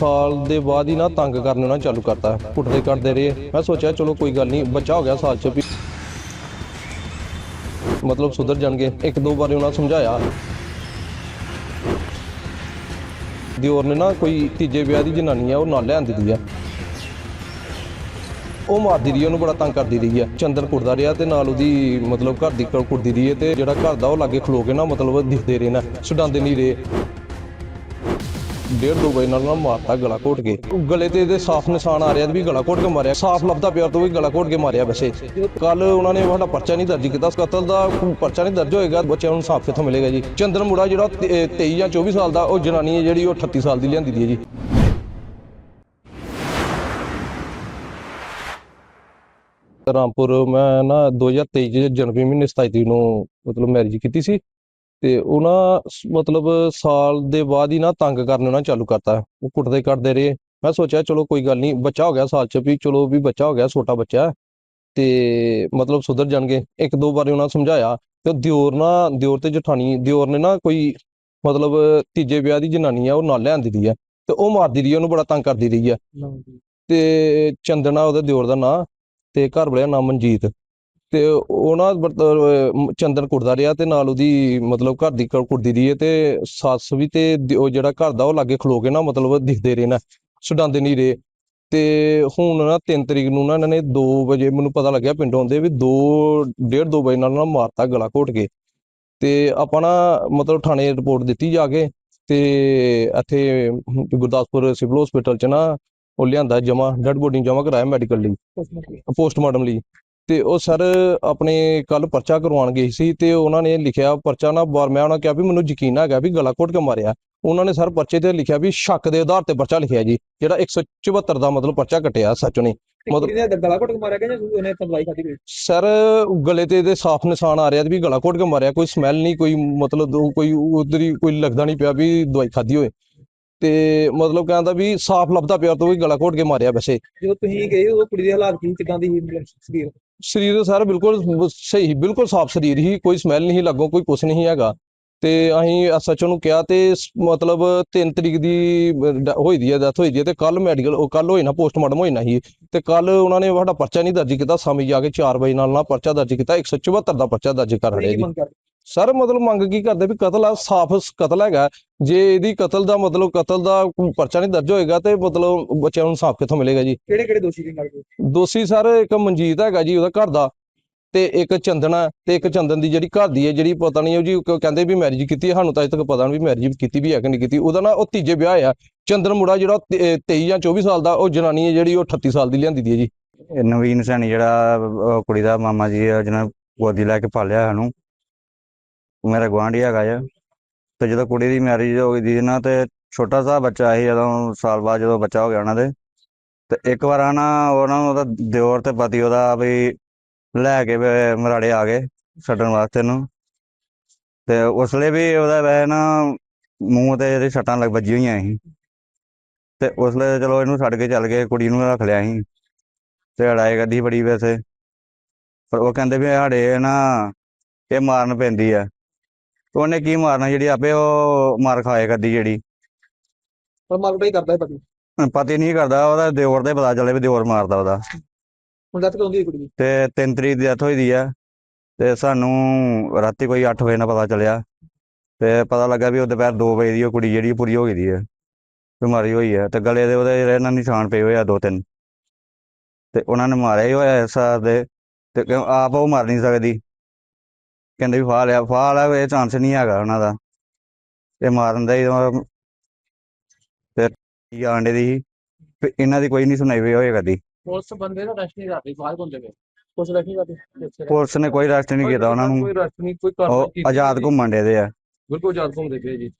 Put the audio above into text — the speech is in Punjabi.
ਸਾਲ ਦੇ ਬਾਅਦ ਹੀ ਨਾ ਤੰਗ ਕਰਨ ਨਾ ਚਾਲੂ ਕਰਤਾ। ਕੁੱਟਦੇ ਕੱਟਦੇ ਰਹੇ। ਮੈਂ ਸੋਚਿਆ, ਚਲੋ ਕੋਈ ਗੱਲ ਨਹੀਂ, ਬੱਚਾ ਹੋ ਗਿਆ ਸਾਲ ਚ ਵੀ। ਮਤਲਬ ਸੁਧਰ ਜਾਣਗੇ। ਇੱਕ ਦੋ ਵਾਰੀ ਉਹਨਾਂ ਸਮਝਾਇਆ। ਦਿਓਰ ਨੇ ਨਾ ਕੋਈ ਤੀਜੇ ਵਿਆਹ ਦੀ ਜਨਾਨੀ ਆ, ਉਹ ਨਾਲ ਲਿਆਂਦੀ ਦੀ ਆ। ਉਹ ਮਾਰਦੀ ਰਹੀ ਉਹਨੂੰ ਬੜਾ ਤੰਗ ਕਰਦੀ ਰਹੀ ਆ। ਚੰਦਰ ਕੁੱਟਦਾ ਰਿਹਾ ਤੇ ਨਾਲ ਉਹਦੀ ਮਤਲਬ ਘਰ ਦੀ ਕੁੱਟਦੀ ਰਹੀ ਹੈ ਤੇ ਜਿਹੜਾ ਘਰ ਦਾ ਉਹ ਲਾਗੇ ਖਲੋ ਕੇ ਨਾ ਮਤਲਬ ਦਿਖਦੇ ਰਹੇ ਨਾ। ਛਡਾਉਂਦੇ ਨਹੀਂ ਰਹੇ। ਡੇਢ ਦੋ ਵਜੇ ਨਾਲ ਨਾ ਮਾਰਤਾ ਗਲਾ ਘੋਟ ਕੇ। ਗਲੇ ਤੇ ਇਹਦੇ ਸਾਫ਼ ਨਿਸ਼ਾਨ ਆ ਰਿਹਾ ਵੀ ਗਲਾ ਘੋਟ ਕੇ ਮਾਰਿਆ। ਸਾਫ਼ ਲੱਭਦਾ ਪਿਆ ਤੋਂ ਵੀ ਗਲਾ ਘੋਟ ਕੇ ਮਾਰਿਆ ਵੈਸੇ। ਕੱਲ ਉਹਨਾਂ ਨੇ ਸਾਡਾ ਪਰਚਾ ਨਹੀਂ ਦਰਜ ਕੀਤਾ। ਕਤਲ ਦਾ ਪਰਚਾ ਨਹੀਂ ਦਰਜ ਹੋਏਗਾ। ਬੱਚਿਆਂ ਨੂੰ ਸਾਫ਼ ਕਿੱਥੋਂ ਮਿਲੇਗਾ ਜੀ? ਚੰਦਰ ਮੁੜਾ ਜਿਹੜਾ 23 ਜਾਂ 24 ਸਾਲ ਦਾ, ਉਹ ਜਨਾਨੀ ਹੈ ਜਿਹੜੀ ਉਹ 38 ਸਾਲ ਦੀ ਲਿਆਂਦੀ ਦੀ ਹੈ ਜੀ। ਰਾਮਪੁਰ ਮੈਂ ਨਾ 2023 ਚ ਜਨਵਰੀ ਮਹੀਨੇ 27 ਨੂੰ ਮਤਲਬ ਮੈਰਿਜ ਕੀਤੀ ਸੀ। ਤੇ ਉਹਨਾਂ ਮਤਲਬ ਸਾਲ ਦੇ ਬਾਅਦ ਹੀ ਨਾ ਤੰਗ ਕਰਨਾ ਨਾ ਚਾਲੂ ਕਰਤਾ। ਉਹ ਕੁੱਟਦੇ ਕੱਟਦੇ ਰਹੇ। ਮੈਂ ਸੋਚਿਆ ਚਲੋ ਕੋਈ ਗੱਲ ਨਹੀਂ ਬੱਚਾ ਹੋ ਗਿਆ ਸਾਲ ਚ ਵੀ ਚਲੋ ਵੀ ਬੱਚਾ ਹੋ ਗਿਆ ਛੋਟਾ ਬੱਚਾ। ਤੇ ਮਤਲਬ ਸੁਧਰ ਜਾਣਗੇ। ਇੱਕ ਦੋ ਵਾਰੀ ਉਹਨਾਂ ਸਮਝਾਇਆ ਤੇ ਦਿਓਰ ਨਾ ਦਿਓਰ ਤੇ ਜਠਾਣੀ ਦਿਓਰ ਨੇ ਨਾ ਕੋਈ ਮਤਲਬ ਤੀਜੇ ਵਿਆਹ ਦੀ ਜਨਾਨੀ ਆ ਉਹ ਨਾਲ ਲਿਆਂਦੀ ਦੀ ਆ। ਤੇ ਉਹ ਮਾਰਦੀ ਰਹੀ ਉਹਨੂੰ ਬੜਾ ਤੰਗ ਕਰਦੀ ਰਹੀ ਆ। ਤੇ ਚੰਦਨਾ ਉਹਦਾ ਦਿਓਰ ਦਾ ਨਾਂ ਤੇ ਘਰ ਵਾਲਿਆ ਨਾਮ ਮਨਜੀਤ। ਤੇ ਉਹ ਨਾ ਚੰਦਨ ਕੁੱਟਦਾ ਰਿਹਾ ਤੇ ਨਾਲ ਉਹਦੀ ਮਤਲਬ ਘਰ ਦੀ ਕ- ਕੁੱਟਦੀ ਰਹੀ ਹੈ ਤੇ ਸੱਸ ਵੀ ਤੇ ਦ- ਉਹ ਜਿਹੜਾ ਘਰ ਦਾ ਉਹ ਲਾਗੇ ਖਲੋ ਕੇ ਨਾ ਮਤਲਬ ਦਿਖਦੇ ਰਹੇ ਨਾ ਛਡਾਉਂਦੇ ਨਹੀਂ ਰਹੇ। ਤੇ ਹੁਣ ਨਾ 3 ਤਰੀਕ ਨੂੰ ਨਾ ਇਹਨਾਂ ਨੇ 2 ਵਜੇ ਮੈਨੂੰ ਪਤਾ ਲੱਗਿਆ ਪਿੰਡੋਂ ਦੇ ਵੀ 2 ਡੇਢ 2 ਵਜੇ ਨਾਲ ਨਾ ਮਾਰਤਾ ਗਲਾ ਘੋਟ ਕੇ। ਤੇ ਆਪਾਂ ਨਾ ਮਤਲਬ ਥਾਣੇ ਰਿਪੋਰਟ ਦਿੱਤੀ ਜਾ ਕੇ ਤੇ ਇੱਥੇ ਗੁਰਦਾਸਪੁਰ ਸਿਵਲ ਹਸਪੀਟਲ ਚ ਨਾ ਉਹ ਲਿਆਂਦਾ ਜਮਾ ਡੈਡ ਬੋਡੀ ਜਮਾ ਕਰਾਇਆ ਮੈਡੀਕਲ ਲਈ। ਪੋਸਟਮਾਰਟਮ ਲਈ। ਤੇ ਉਹ ਸਰ ਆਪਣੇ ਕੱਲ ਪਰਚਾ ਕਰਵਾਉਣ ਗਏ ਸੀ ਤੇ ਉਹਨਾਂ ਨੇ ਲਿਖਿਆ ਪਰਚਾ ਨਾ ਬਾਰ ਮੈਂ ਉਹਨਾਂ ਕਿਹਾ ਵੀ ਮੈਨੂੰ ਯਕੀਨ ਹੈਗਾ ਵੀ ਗਲਾ ਘੋਟ ਕੇ ਮਾਰਿਆ। ਉਹਨਾਂ ਨੇ ਸਰ ਪਰਚੇ ਤੇ ਲਿਖਿਆ ਵੀ ਸ਼ੱਕ ਦੇ ਆਧਾਰ ਤੇ ਪਰਚਾ ਲਿਖਿਆ ਜੀ ਜਿਹੜਾ 174 ਦਾ ਮਤਲਬ ਪਰਚਾ ਕੱਟਿਆ ਸੱਚ ਨੇ ਮਤਲਬ- ਗਲਾ ਘੁੱਟ ਕੇ ਮਾਰਿਆ ਗਿਆ ਜਾਂ ਉਹਨੇ ਤਬਲਾਈ ਖਾਦੀ ਕੋਈ? ਸਰ ਗਲੇ ਤੇ ਇਹਦੇ ਸਾਫ਼ ਨਿਸ਼ਾਨ ਆ ਰਿਹਾ ਵੀ ਗਲਾ ਘੋਟ ਕੇ ਮਾਰਿਆ ਕੋਈ ਸਮੈਲ ਨਹੀਂ ਕੋਈ ਮਤਲਬ ਕੋਈ ਉਧਰ ਕੋਈ ਲੱਗਦਾ ਨਹੀਂ ਪਿਆ ਵੀ ਦਵਾਈ ਖਾਦੀ ਹੋਏ ਤੇ ਮਤਲਬ ਕਹਿੰਦਾ ਵੀ ਸਾਫ਼ ਲੱਭਦਾ ਪਿਆ ਤੋਂ ਵੀ ਗਲਾ ਘੋਟ ਕੇ ਮਾਰਿਆ ਵੈਸੇ। ਜਦੋਂ ਤੁਸੀਂ ਗਏ ਉਹ ਕੁੜੀ ਦੇ ਹਾਲਾਤ ਕੀ ਕਿਦਾਂ ਦੀ ਸੀ ਸਰੀਰ ਸਰ ਬਿਲਕੁਲ ਸਹੀ, ਬਿਲਕੁਲ ਸਾਫ਼ ਸਰੀਰ ਹੀ, ਕੋਈ ਸਮੈਲ ਨਹੀਂ ਲੱਗੋ, ਕੋਈ ਕੁਛ ਨਹੀਂ ਹੈਗਾ। ਤੇ ਅਸੀਂ ਐਸਐਚਓ ਨੂੰ ਕਿਹਾ ਤੇ ਮਤਲਬ 3 ਤਰੀਕ ਦੀ ਹੋਈ ਦੀ ਹੈ ਡੈਥ ਹੋਈ ਦੀ ਹੈ ਤੇ ਕੱਲ ਮੈਡੀਕਲ ਉਹ ਕੱਲ ਹੋਈ ਨਾ ਪੋਸਟਮਾਰਟਮ ਹੋਈ ਨਾ ਸੀ ਤੇ ਕੱਲ ਉਹਨਾਂ ਨੇ ਸਾਡਾ ਪਰਚਾ ਨਹੀਂ ਦਰਜ ਕੀਤਾ, ਸਮੇਂ ਜਾ ਕੇ 4 ਵਜੇ ਨਾਲ ਨਾ ਪਰਚਾ ਦਰਜ ਕੀਤਾ 174 ਦਾ ਪਰਚਾ ਦਰਜ ਕਰ ਰਹੇ ਜੀ। ਸਰ ਮਤਲਬ ਮੰਗ ਕੀ ਕਰਦੇ ਵੀ ਕਤਲ ਆ ਸਾਫ਼ ਕਤਲ ਹੈਗਾ। ਜੇ ਇਹਦੀ ਕਤਲ ਦਾ ਮਤਲਬ ਕਤਲ ਦਾ ਕੋਈ ਪਰਚਾ ਨਹੀਂ ਦਰਜ ਹੋਏਗਾ ਤੇ ਮਤਲਬ ਬੱਚਿਆਂ ਨੂੰ ਇਨਸਾਫ ਕਿੱਥੋਂ ਮਿਲੇਗਾ ਜੀ? ਕਿਹੜੇ ਕਿਹੜੇ ਦੋਸ਼ੀ ਨੇ ਲੱਗਦੇ ਦੋਸ਼ੀ ਸਰ ਇੱਕ ਮਨਜੀਤ ਹੈਗਾ ਜੀ ਉਹਦਾ ਘਰ ਦਾ ਤੇ ਇੱਕ ਚੰਦਨਾ ਤੇ ਇੱਕ ਚੰਦਨ ਦੀ ਜਿਹੜੀ ਘਰ ਦੀ ਹੈ ਜਿਹੜੀ ਪਤਾ ਨਹੀਂ ਉਹ ਜੀ ਕ- ਕਹਿੰਦੇ ਵੀ ਮੈਰਿਜ ਕੀਤੀ ਹੈ ਸਾਨੂੰ ਤਾਂ ਅਜੇ ਤੱਕ ਪਤਾ ਨਹੀਂ ਵੀ ਮੈਰਿਜ ਕੀਤੀ ਵੀ ਹੈ ਕਿ ਨਹੀਂ ਕੀਤੀ। ਉਹਦਾ ਨਾ ਉਹ ਤੀਜੇ ਵਿਆਹ ਆ। ਚੰਦਨ ਮੁੰਡਾ ਜਿਹੜਾ 23 ਜਾਂ 24 ਸਾਲ ਦਾ ਉਹ ਜਨਾਨੀ ਹੈ ਜਿਹੜੀ ਉਹ 38 ਸਾਲ ਦੀ ਲਿਆਂਦੀ ਦੀ ਹੈ ਜੀ। ਇਹ ਨਵੀਨ ਸੈਣੀ ਜਿਹੜਾ ਕੁੜੀ ਦਾ ਮਾਮਾ ਜੀ ਜਿਹਨਾਂ ਗੋਦੀ ਲੈ ਕੇ ਪਾਲਿਆ ਸਾਨੂੰ। ਮੇਰਾ ਗੁਆਂਢੀ ਹੈਗਾ ਆ, ਤੇ ਜਦੋਂ ਕੁੜੀ ਦੀ ਮੈਰਿਜ ਹੋ ਗਈ ਦੀ ਨਾ, ਤੇ ਛੋਟਾ ਸਾ ਬੱਚਾ ਸੀ ਜਦੋਂ ਸਾਲ ਬਾਅਦ ਜਦੋਂ ਬੱਚਾ ਹੋ ਗਿਆ ਉਹਨਾਂ ਦੇ, ਤੇ ਇੱਕ ਵਾਰ ਆ ਨਾ ਉਹਨਾਂ ਨੂੰ ਉਹਦਾ ਦਿਓਰ ਤੇ ਪਤੀ ਉਹਦਾ ਵੀ ਲੈ ਕੇ ਮਰਾੜੇ ਆ ਗਏ ਛੱਡਣ ਵਾਸਤੇ ਨੂੰ, ਤੇ ਉਸ ਵੀ ਉਹਦਾ ਵੈਸੇ ਨਾ ਮੂੰਹ ਤੇ ਇਹਦੇ ਸੱਟਾਂ ਲੱਗ ਵੱਜੀ ਹੋਈਆਂ ਸੀ, ਤੇ ਉਸਲੇ ਚਲੋ ਇਹਨੂੰ ਛੱਡ ਕੇ ਚੱਲ ਗਏ, ਕੁੜੀ ਨੂੰ ਰੱਖ ਲਿਆ ਸੀ, ਤੇ ਲੜਾਈ ਕਰਦੀ ਬੜੀ ਵੈਸੇ, ਪਰ ਉਹ ਕਹਿੰਦੇ ਵੀ ਸਾਡੇ ਨਾ ਇਹ ਮਾਰਨ ਪੈਂਦੀ ਆ। ਉਹਨੇ ਕੀ ਮਾਰਨਾ ਜਿਹੜੀ ਆਪੇ ਉਹ ਮਾਰ ਖਾਏ ਕਰਦੀ ਜਿਹੜੀ। ਪਰ ਮਾਲਕ ਹੀ ਕਰਦਾ ਹੈ ਪਤੀ। ਪਤੀ ਨਹੀਂ ਕਰਦਾ ਉਹਦਾ ਦਿਓਰ ਦਾ ਹੀ ਪਤਾ ਚੱਲੇ ਵੀ ਦਿਓਰ ਮਾਰਦਾ ਉਹਦਾ। ਹੁਣ ਡੈਥ ਕਦੋਂ ਦੀ ਹੋਈ ਕੁੜੀ ਦੀ? ਤੇ 3 ਤਰੀਕ ਦੀ ਡੈਥ ਹੋਈ ਦੀ ਆ ਤੇ ਸਾਨੂੰ ਰਾਤੀ ਕੋਈ 8 ਵਜੇ ਨਾਲ ਪਤਾ ਚੱਲਿਆ। ਤੇ ਪਤਾ ਲੱਗਾ ਵੀ ਉਹ ਦੁਪਹਿਰ 2 ਵਜੇ ਦੀ ਉਹ ਕੁੜੀ ਜਿਹੜੀ ਪੂਰੀ ਹੋ ਗਈ ਦੀ ਆ ਬਿਮਾਰੀ ਹੋਈ ਆ ਤੇ ਗਲੇ ਦੇ ਉਹਦੇ ਜਿਹੜੇ ਨਿਸ਼ਾਨ ਪਏ ਹੋਏ ਆ ਦੋ ਤਿੰਨ। ਤੇ ਉਹਨਾਂ ਨੇ ਮਾਰਿਆ ਹੀ ਹੋਇਆ ਇਸ ਦੇ ਤੇ ਕਿਉਂ ਆਪ ਉਹ ਮਰ ਨਹੀਂ ਸਕਦੀ। ਕਹਿੰਦੇ ਵੀ ਫਾਹ ਲਿਆ ਫਾਹ ਲਿਆ ਇਹ ਚਾਂਸ ਨਹੀਂ ਹੈਗਾ ਉਹਨਾਂ ਦਾ। ਇਹ ਮਾਰਨ ਦਾ ਹੀ ਤੇ ਕੀ ਆਂਡੇ ਦੀ ਤੇ ਇਹਨਾਂ ਦੀ ਕੋਈ ਨਹੀਂ ਸੁਣਾਈ ਹੋਈ ਹੋਏ ਕਦੀ ਪੁਲਿਸ ਬੰਦੇ ਦਾ ਰੈਸਟ ਨਹੀਂ ਕਰਦੀ ਬਾਹਰ ਘੁੰਮਦੇ ਪਏ। ਪੁਲਿਸ ਰੈਸਟ ਨਹੀਂ ਕਰਦੀ ਪੁਲਿਸ ਨੇ ਕੋਈ ਰੈਸਟ ਨਹੀਂ ਕੀਤਾ ਉਹਨਾਂ ਨੂੰ। ਕੋਈ ਰੈਸਟ ਨਹੀਂ ਕੋਈ ਉਹ ਆਜ਼ਾਦ ਘੁੰਮਣ ਦੇ ਦੇ ਆ। ਬਿਲਕੁਲ ਆਜ਼ਾਦ ਘੁੰਮਦੇ ਪਏ ਜੀ।